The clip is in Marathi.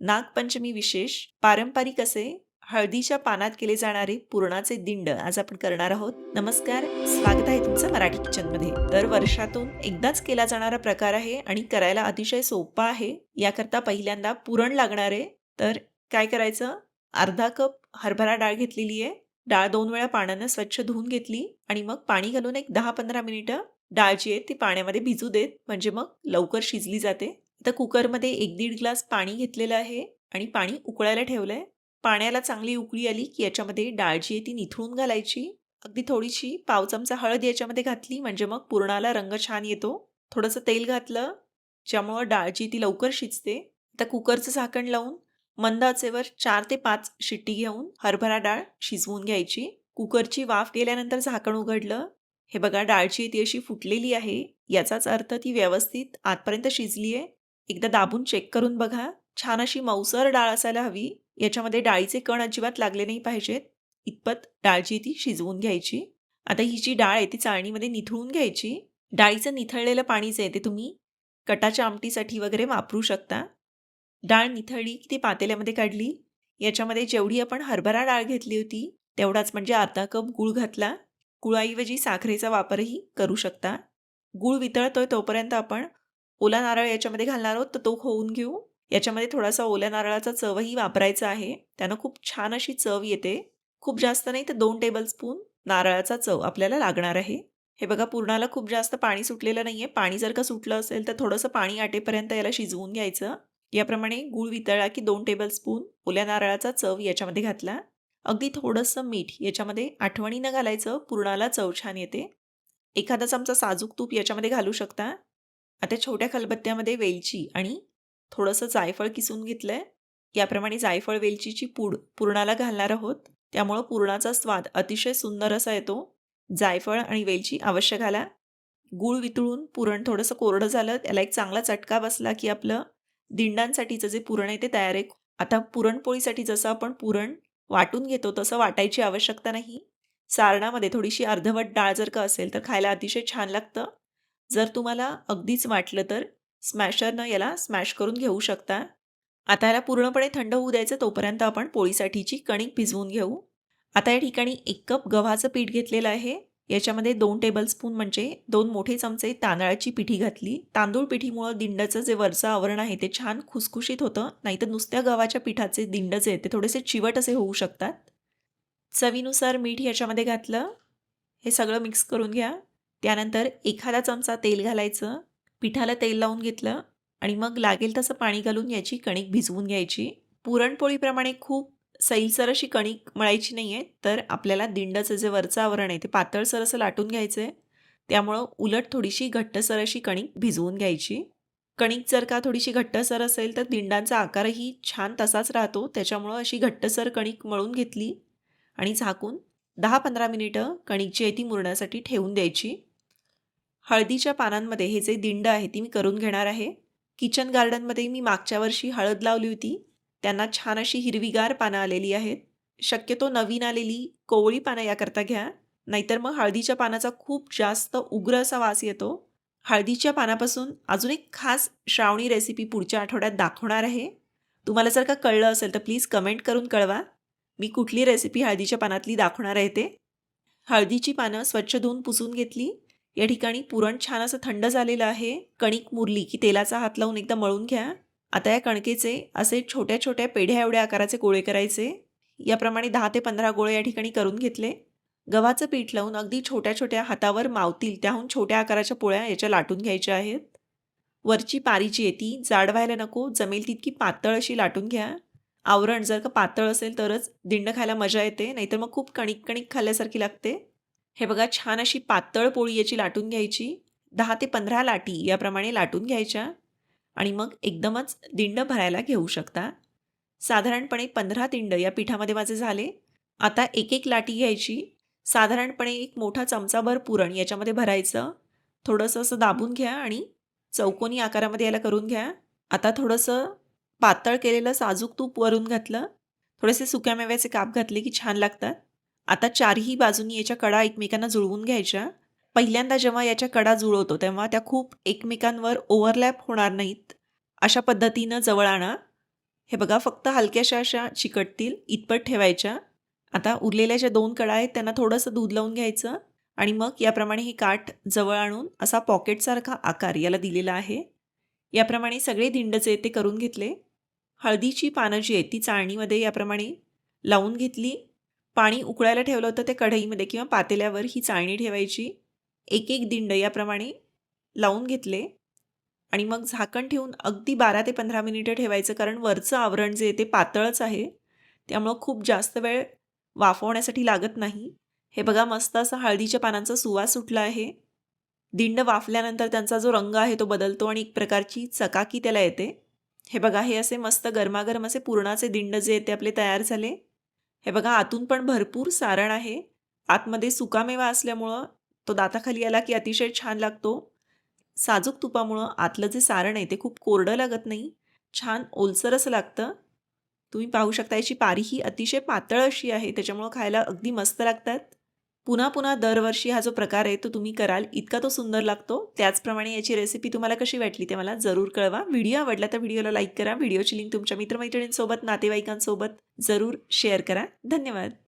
नागपंचमी विशेष पारंपरिक असे हळदीच्या पानात केले जाणारे पुरणाचे दिंड आज आपण करणार आहोत. नमस्कार स्वागत आहे तुमचं मराठी किचनमध्ये. दर वर्षातून एकदाच केला जाणारा प्रकार आहे आणि करायला अतिशय सोपा आहे. याकरता पहिल्यांदा पुरण लागणार आहे. तर काय करायचं? अर्धा कप हरभरा डाळ घेतलेली आहे. डाळ दोन वेळा पाण्यानं स्वच्छ धुवून घेतली आणि मग पाणी घालून एक दहा पंधरा मिनिटं डाळ जी आहे ती पाण्यामध्ये भिजू देत म्हणजे मग लवकर शिजली जाते. आता कुकरमध्ये एक दीड ग्लास पाणी घेतलेलं आहे आणि पाणी उकळायला ठेवलं आहे पाण्याला चांगली उकळी आली की याच्यामध्ये डाळ जी आहे ती निथळून घालायची. अगदी थोडीशी पाव चमचा हळद याच्यामध्ये घातली म्हणजे मग पुरणाला रंग छान येतो. थोडंसं तेल घातलं ज्यामुळं डाळ जी ती लवकर शिजते. आता कुकरचं झाकण लावून मंद आचेवर चार ते पाच शिट्टी घेऊन हरभरा डाळ शिजवून घ्यायची. कुकरची वाफ गेल्यानंतर झाकण उघडलं. हे बघा डाळची ती अशी फुटलेली आहे. याचाच अर्थ ती व्यवस्थित आतपर्यंत शिजली आहे एकदा दाबून चेक करून बघा. छान अशी मऊसर डाळ असायला हवी. याच्यामध्ये डाळीचे कण अजिबात लागले नाही पाहिजेत. इतपत डाळची ती शिजवून घ्यायची. आता ही जी डाळ आहे ती चाळणीमध्ये निथळून घ्यायची. डाळीचं निथळलेलं पाणी जे आहे ते तुम्ही कटाच्या आमटीसाठी वगैरे वापरू शकता. डाळ निथळली की ती पातेल्यामध्ये काढली. याच्यामध्ये जेवढी आपण हरभरा डाळ घेतली होती तेवढाच म्हणजे अर्धा कप गूळ घातला. गुळाऐवजी साखरेचा वापरही करू शकता. गूळ वितळतोय तोपर्यंत आपण ओला नारळ याच्यामध्ये घालणार आहोत तर तो खोवून घेऊ. याच्यामध्ये थोडासा ओल्या नारळाचा चवही वापरायचा आहे. त्यानं खूप छान अशी चव येते. खूप जास्त नाही तर दोन टेबलस्पून नारळाचा चव आपल्याला लागणार आहे. हे बघा पूर्णाला खूप जास्त पाणी सुटलेलं नाही आहे पाणी जर का सुटलं असेल तर थोडंसं पाणी आटेपर्यंत याला शिजवून घ्यायचं. याप्रमाणे गूळ वितळला की दोन टेबलस्पून ओल्या नारळाचा चव याच्यामध्ये घातला. अगदी थोडंसं मीठ याच्यामध्ये आठवणीनं घालायचं. पुरणाला चव छान येते. एखादा चमचा साजूक तूप याच्यामध्ये घालू शकता. आता छोट्या खलबत्त्यामध्ये वेलची आणि थोडंसं जायफळ किसून घेतलं आहे याप्रमाणे जायफळ वेलचीची पूड पुरणाला घालणार आहोत. त्यामुळं पुरणाचा स्वाद अतिशय सुंदर असा येतो. जायफळ आणि वेलची अवश्य घाला गूळ वितळून पुरण थोडंसं कोरडं झालं. त्याला एक चांगला चटका बसला की आपलं दिंडांसाठीचं जे पुरण आहे ते तयार आहे. आता पुरणपोळीसाठी जसं आपण पुरण वाटून घेतो तसं वाटायची आवश्यकता नाही. सारणामध्ये थोडीशी अर्धवट डाळ जर का असेल तर खायला अतिशय छान लागतं. जर तुम्हाला अगदीच वाटलं तर स्मॅशरनं याला स्मॅश करून घेऊ शकता. आता याला पूर्णपणे थंड होऊ द्यायचं तोपर्यंत आपण पोळीसाठीची कणिक भिजवून घेऊ. आता या ठिकाणी एक कप गव्हाचं पीठ घेतलेलं आहे. याच्यामध्ये दोन टेबलस्पून म्हणजे दोन मोठे चमचे तांदळाची पिठी घातली. तांदूळ पिठीमुळं दिंडाचं जे वरचं आवरण आहे ते छान खुसखुशीत होतं. नाहीतर नुसत्या गव्हाच्या पिठाचे दिंड जे ते थोडेसे चिवट असे होऊ शकतात. चवीनुसार मीठ याच्यामध्ये घातलं. हे सगळं मिक्स करून घ्या. त्यानंतर एखादा चमचा तेल घालायचं पिठाला तेल लावून घेतलं आणि मग लागेल तसं पाणी घालून याची कणिक भिजवून घ्यायची. पुरणपोळीप्रमाणे खूप सैलसर अशी कणिक मळायची नाही आहे तर आपल्याला दिंडाचं जे वरचं आवरण आहे ते पातळसर असं लाटून घ्यायचं आहे त्यामुळं उलट थोडीशी घट्टसर अशी कणिक भिजवून घ्यायची. कणिक जर का थोडीशी घट्टसर असेल तर दिंडांचा आकारही छान तसाच राहतो त्याच्यामुळं अशी घट्टसर कणिक मळून घेतली आणि झाकून दहा पंधरा मिनिटं कणिक जी आहे ती मुरण्यासाठी ठेवून द्यायची. हळदीच्या पानांमध्ये हे जे दिंड आहे ती मी करून घेणार आहे. किचन गार्डनमध्ये मी मागच्या वर्षी हळद लावली होती. त्यांना छान अशी हिरवीगार पानं आलेली आहेत. शक्यतो नवीन आलेली कोवळी पानं याकरता घ्या. नाहीतर मग हळदीच्या पानाचा खूप जास्त उग्र असा वास येतो. हळदीच्या पानापासून अजून एक खास श्रावणी रेसिपी पुढच्या आठवड्यात दाखवणार आहे. तुम्हाला जर का कळलं असेल तर प्लीज कमेंट करून कळवा. मी कुठली रेसिपी हळदीच्या पानातली दाखवणार आहे ते. हळदीची पानं स्वच्छ धुवून पुसून घेतली. या ठिकाणी पुरण छान असं थंड झालेलं आहे. कणिक मुरली की तेलाचा हात लावून एकदा मळून घ्या. आता या कणकेचे असे छोट्या छोट्या पेढ्या एवढ्या आकाराचे गोळे करायचे. याप्रमाणे दहा ते पंधरा गोळे या ठिकाणी करून घेतले. गव्हाचं पीठ लावून अगदी छोट्या छोट्या हातावर मावतील त्याहून छोट्या आकाराच्या पोळ्या याच्या लाटून घ्यायच्या आहेत. वरची पारी जी आहे ती जाड व्हायला नको जमेल तितकी पातळ अशी लाटून घ्या. आवरण जर का पातळ असेल तरच दिंड खायला मजा येते नाहीतर मग खूप कणिक कणिक खाल्ल्यासारखी लागते. हे बघा छान अशी पातळ पोळी याची लाटून घ्यायची. दहा ते पंधरा लाटी याप्रमाणे लाटून घ्यायच्या आणि मग एकदमच दिंड भरायला घेऊ शकता. साधारणपणे पंधरा दिंड या पिठामध्ये माझे झाले. आता एक एक लाटी घ्यायची. साधारणपणे एक मोठा चमचाभर पुरण याच्यामध्ये भरायचं. थोडंसं असं दाबून घ्या आणि चौकोनी आकारामध्ये याला करून घ्या. आता थोडंसं पातळ केलेलं साजूक तूप वरून घातलं. थोडेसे सुक्या मेव्याचे काप घातले की छान लागतात. आता चारही बाजूनी याच्या कडा एकमेकांना जुळवून घ्यायच्या. पहिल्यांदा जेव्हा याच्या कडा जुळवतो तेव्हा त्या खूप एकमेकांवर ओव्हरलॅप होणार नाहीत. अशा पद्धतीनं जवळ आणा हे बघा फक्त हलक्याशा अशा चिकटतील इतपत ठेवायच्या. आता उरलेल्या ज्या दोन कडा आहेत त्यांना थोडंसं दूध लावून घ्यायचं आणि मग याप्रमाणे ही काठ जवळ आणून असा पॉकेटसारखा आकार याला दिलेला आहे. याप्रमाणे सगळे दिंडचे ते करून घेतले. हळदीची पानं जी आहेत ती चाळणीमध्ये याप्रमाणे लावून घेतली. पाणी उकळायला ठेवलं होतं ते कढईमध्ये किंवा पातेल्यावर ही चाळणी ठेवायची. एक एक दिंड याप्रमाणे लावून घेतले. आणि मग झाकण ठेवून अगदी बारा ते पंधरा मिनिटं ठेवायचं कारण वरचं आवरण जे आहे ते पातळच आहे. त्यामुळं खूप जास्त वेळ वाफवण्यासाठी लागत नाही. हे बघा मस्त असा हळदीच्या पानांचा सुवास सुटला आहे. दिंड वाफल्यानंतर त्यांचा जो रंग आहे तो बदलतो आणि एक प्रकारची चकाकी त्याला येते. हे बघा हे असे मस्त गरमागरम असे पुरणाचे दिंड जे येते ते आपले तयार झाले. हे बघा आतून पण भरपूर सारण आहे. आतमध्ये सुकामेवा असल्यामुळं तो दाताखाली आला की अतिशय छान लागतो. साजूक तुपामुळं आतलं जे सारण आहे ते खूप कोरडं लागत नाही. छान ओलसर असं लागतं. तुम्ही पाहू शकता याची पारी ही अतिशय पातळ अशी आहे त्याच्यामुळं खायला अगदी मस्त लागतात. पुन्हा पुन्हा दरवर्षी हा जो प्रकार आहे तो तुम्ही कराल इतका तो सुंदर लागतो. त्याचप्रमाणे याची रेसिपी तुम्हाला कशी वाटली ते मला जरूर कळवा. व्हिडिओ आवडला तर व्हिडिओला लाईक करा. व्हिडिओची लिंक तुमच्या मित्रमैत्रिणींसोबत नातेवाईकांसोबत जरूर शेअर करा. धन्यवाद.